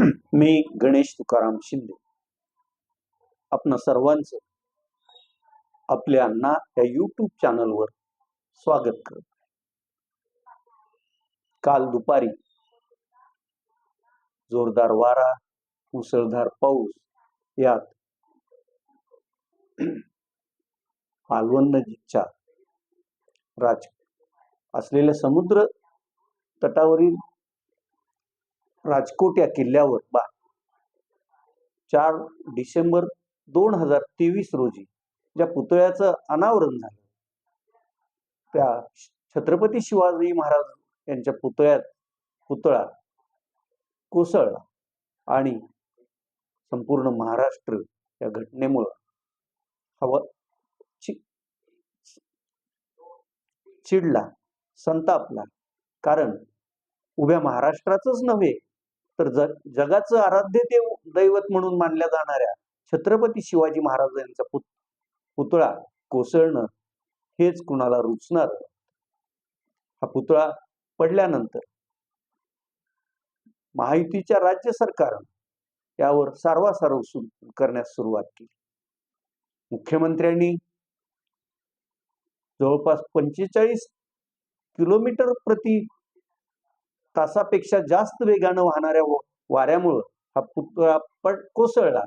मी गणेश तुकाराम शिंदे. आपण सर्वांचं आपल्या अण्णा या यूट्यूब चॅनलवर स्वागत करत काल दुपारी जोरदार वारा मुसळधार पाऊस यात मालवण नजीकच्या राज असलेल्या समुद्र तटावरील राजकोट या किल्ल्यावर बा. चार डिसेंबर दोन हजार तेवीस रोजी ज्या पुतळ्याचं अनावरण झालं. त्या छत्रपती शिवाजी महाराज यांच्या पुतळ्यात पुतळा कोसळला आणि संपूर्ण महाराष्ट्र या घटनेमुळं हवा चि चिडला संतापला. कारण उभ्या महाराष्ट्राचंच नव्हे तर जग जगाचं आराध्य देव दैवत म्हणून मानल्या जाणाऱ्या छत्रपती शिवाजी महाराजांचा पुत पुतळा कोसळणं हेच कुणाला रुचणार? हा पुतळा पडल्यानंतर महायुतीच्या राज्य सरकारनं यावर सारवासारव सुरू करण्यास सुरुवात केली. मुख्यमंत्र्यांनी जवळपास पंचेचाळीस किलोमीटर प्रति तासापेक्षा जास्त वेगानं वाहणाऱ्या वाऱ्यामुळं हा पुतळा पट कोसळला.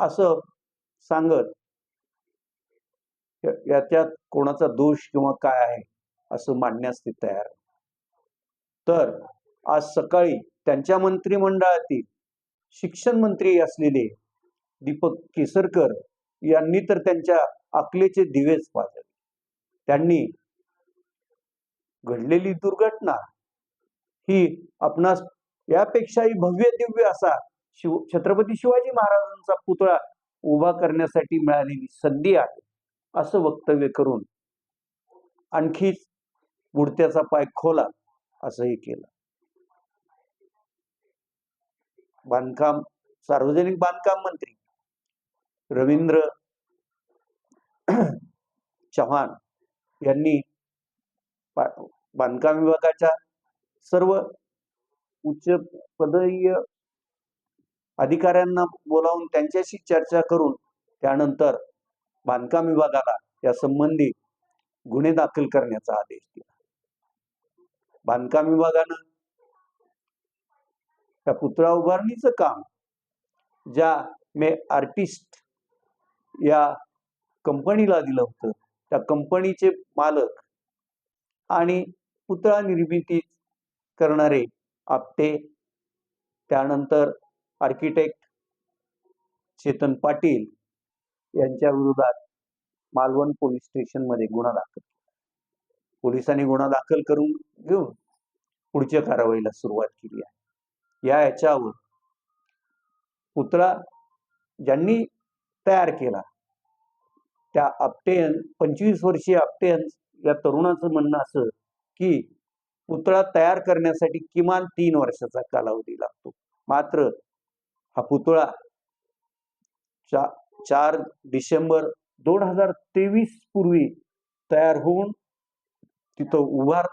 असं सांगत याच्यात कोणाचा दोष किंवा काय आहे असं मांडण्यास ते तयार. तर आज सकाळी त्यांच्या मंत्रिमंडळातील शिक्षण मंत्री असलेले दीपक केसरकर यांनी तर त्यांच्या अकलेचे दिवेच पाजले. त्यांनी घडलेली दुर्घटना ही आपणास यापेक्षाही भव्य दिव्य असा शिव छत्रपती शिवाजी महाराजांचा पुतळा उभा करण्यासाठी मिळालेली संधी आहे असं वक्तव्य करून आणखीच बुडत्याचा पाय खोला असंही केलं. बांधकाम सार्वजनिक बांधकाम मंत्री रवींद्र चव्हाण यांनी बांधकाम विभागाच्या सर्व उच्च पदीय अधिकाऱ्यांना बोलावून त्यांच्याशी चर्चा करून त्यानंतर बांधकाम विभागाला या संबंधी गुन्हे दाखल करण्याचा आदेश दिला. बांधकाम विभागानं त्या पुतळा उभारणीचं काम ज्या मे आर्टिस्ट या कंपनीला दिलं होतं त्या कंपनीचे मालक आणि पुतळा निर्मिती करणारे आपटे त्यानंतर आर्किटेक्ट चेतन पाटील यांच्या विरोधात मालवण पोलीस स्टेशनमध्ये गुन्हा दाखल पोलिसांनी गुन्हा दाखल करून घेऊन पुढच्या कारवाईला सुरुवात केली आहे. या याच्यावर पुतळा ज्यांनी तयार केला त्या आपटेयन पंचवीस वर्षीय आपटेयन या तरुणाचं म्हणणं असं की पुतळा तयार करण्यासाठी किमान तीन वर्षाचा कालावधी लागतो. मात्र हा पुतळा चा चार डिसेंबर दोन हजार तेवीस पूर्वी तयार होऊन तिथं उभार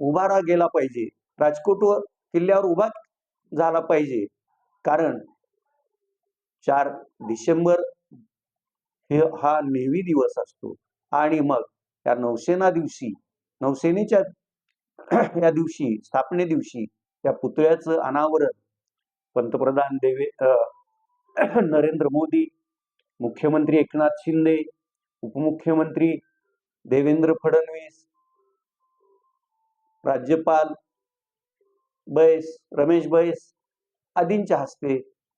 उभारा गेला पाहिजे. राजकोटवर किल्ल्यावर उभा झाला पाहिजे. कारण चार डिसेंबर हे हा नेव्ही दिवस असतो. आणि मग त्या नौसेना दिवशी नौसेनेच्या या दिवशी स्थापने दिवशी त्या पुतळ्याचं अनावरण पंतप्रधान देवे नरेंद्र मोदी मुख्यमंत्री एकनाथ शिंदे उपमुख्यमंत्री देवेंद्र फडणवीस राज्यपाल बैस रमेश बैस आदींच्या हस्ते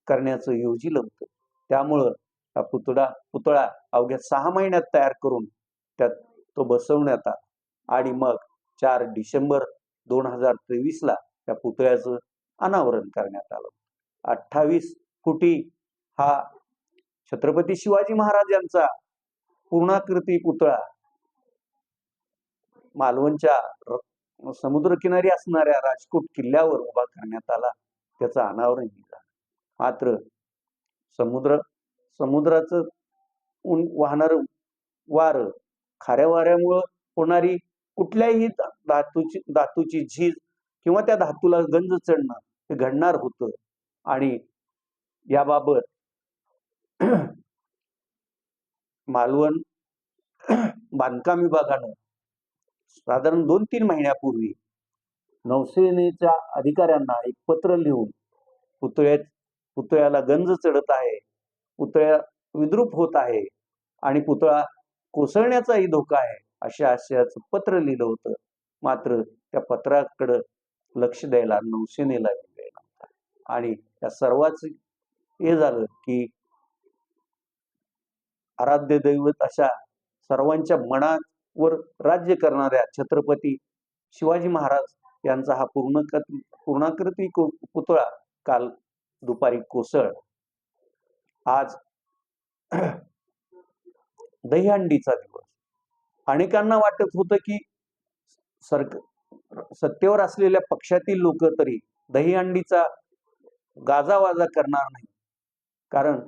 करण्याचं योजिलं होतं. त्यामुळं हा पुतळा पुतळा अवघ्या सहा महिन्यात तयार करून त्यात तो बसवण्यात आला. आणि मग चार डिसेंबर दोन हजार तेवीसला त्या पुतळ्याचं अनावरण करण्यात आलं अठ्ठावीस फुटी हा छत्रपती शिवाजी महाराज यांचा पूर्णाकृती पुतळा मालवणच्या समुद्रकिनारी असणाऱ्या राजकोट किल्ल्यावर उभा करण्यात आला. त्याचं अनावरण झालं. मात्र समुद्र समुद्राचं ऊन वाहणार वार खाऱ्या वाऱ्यामुळं होणारी कुठल्याही धातूची धातूची झीज किंवा त्या धातूला गंज चढणं हे घडणार होतं. आणि याबाबत मालवण बांधकाम विभागानं साधारण दोन तीन महिन्यापूर्वी नौसेनेच्या अधिकाऱ्यांना एक पत्र लिहून पुतळ्यात पुतळ्याला गंज चढत आहे पुतळ्या विद्रूप होत आहे आणि पुतळा कोसळण्याचाही धोका आहे. अशा आशयाचं पत्र लिहिलं होतं. मात्र त्या पत्राकडं लक्ष द्यायला नौसेनेला वेळ नव्हता. आणि त्या सर्वाच हे झालं की आराध्य दैवत अशा सर्वांच्या मनावर राज्य करणाऱ्या छत्रपती शिवाजी महाराज यांचा हा पूर्ण पूर्णाकृती पुतळा काल दुपारी कोसळ आज दहीहंडीचा दिवस. अनेकांना वाटत होतं की सरक सत्तेवर असलेल्या पक्षातील लोक तरी दहीहंडीचा गाजावाजा करणार नाही. कारण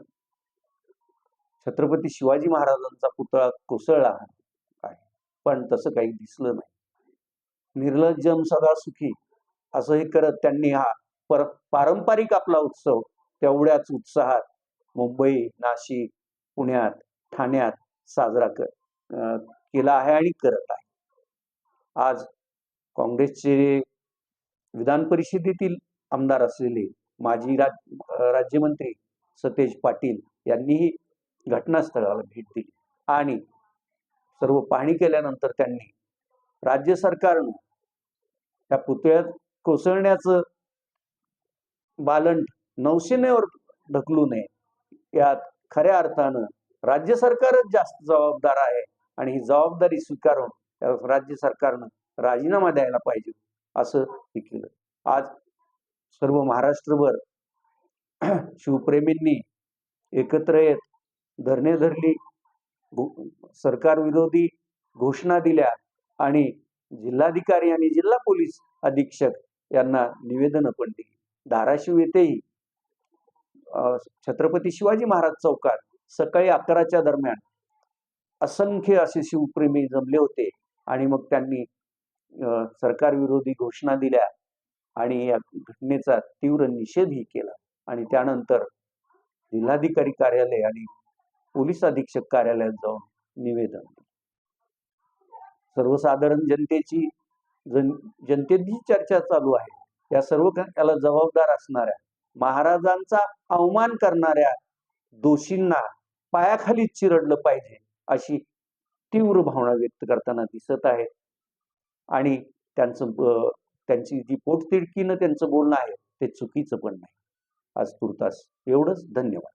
छत्रपती शिवाजी महाराजांचा पुतळा कोसळला आहे. पण तसं काही दिसलं नाही. निर्लज्जम सदा सुखी असं हे करत त्यांनी हा पर पारंपरिक आपला उत्सव तेवढ्याच उत्साहात मुंबई नाशिक पुण्यात ठाण्यात साजरा कर केला आहे आणि करत आहे. आज काँग्रेसचे विधान परिषदेतील आमदार असलेले माजी राज राज्यमंत्री सतेज पाटील यांनीही घटनास्थळाला भेट दिली आणि सर्व पाहणी केल्यानंतर त्यांनी राज्य सरकारनं त्या पुतळ्यात कोसळण्याचं बालंट नौसेनेवर ढकलू नये. यात खऱ्या अर्थानं राज्य सरकारच जास्त जबाबदार आहे. आणि ही जबाबदारी स्वीकारून राज्य सरकारनं राजीनामा द्यायला पाहिजे असं हे केलं. आज सर्व महाराष्ट्रभर शिवप्रेमींनी एकत्र येत धरणे धरली सरकार विरोधी घोषणा दिल्या आणि जिल्हाधिकारी आणि जिल्हा पोलीस अधीक्षक यांना निवेदनं पण दिली. धाराशिव येथेही छत्रपती शिवाजी महाराज चौकात सकाळी अकराच्या दरम्यान असंख्य असे शिवप्रेमी जमले होते आणि मग त्यांनी सरकारविरोधी घोषणा दिल्या आणि या घटनेचा तीव्र निषेधही केला. आणि त्यानंतर जिल्हाधिकारी कार्यालय आणि पोलीस अधीक्षक कार्यालयात जाऊन निवेदन सर्वसाधारण जनतेची जन जनतेची चर्चा चालू आहे. या सर्व त्याला जबाबदार असणाऱ्या महाराजांचा अवमान करणाऱ्या दोषींना पायाखाली चिरडलं पाहिजे. अशी तीव्र भावना व्यक्त करताना दिसत आहे आणि त्यांचं त्यांची जी पोटतिडकीनं त्यांचं बोलणं आहे ते चुकीचं पण नाही. आज तुर्तास एवढंच. धन्यवाद.